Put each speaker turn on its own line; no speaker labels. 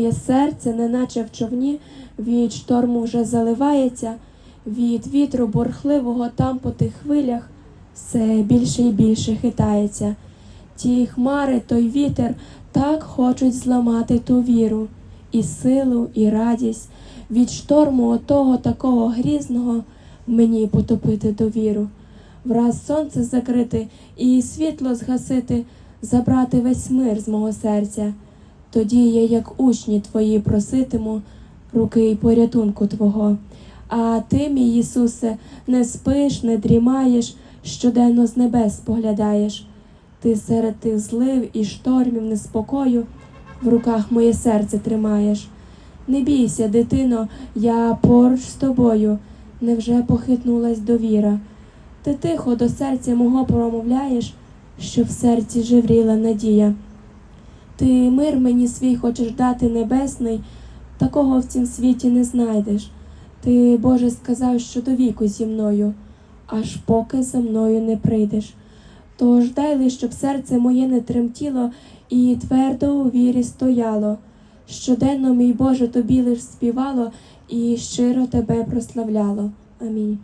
Моє серце, неначе в човні, від шторму вже заливається, від вітру бурхливого там по тих хвилях все більше і більше хитається. Ті хмари, той вітер так хочуть зламати ту віру, і силу, і радість від шторму отого такого грізного мені потопити довіру. Враз сонце закрити і світло згасити, забрати весь мир з мого серця. Тоді я, як учні твої, проситиму руки й порятунку Твого. А ти, мій Ісусе, не спиш, не дрімаєш, щоденно з небес споглядаєш. Ти серед тих злив і штормів неспокою в руках моє серце тримаєш. Не бійся, дитино, я поруч з тобою, невже похитнулась довіра. Ти тихо до серця мого промовляєш, що в серці живріла надія. Ти мир мені свій хочеш дати небесний, такого в цім світі не знайдеш. Ти, Боже, сказав, що до віку зі мною, аж поки за мною не прийдеш. Тож дай лиш, щоб серце моє не тремтіло і твердо у вірі стояло. Щоденно, мій Боже, тобі лиш співало і щиро тебе прославляло. Амінь.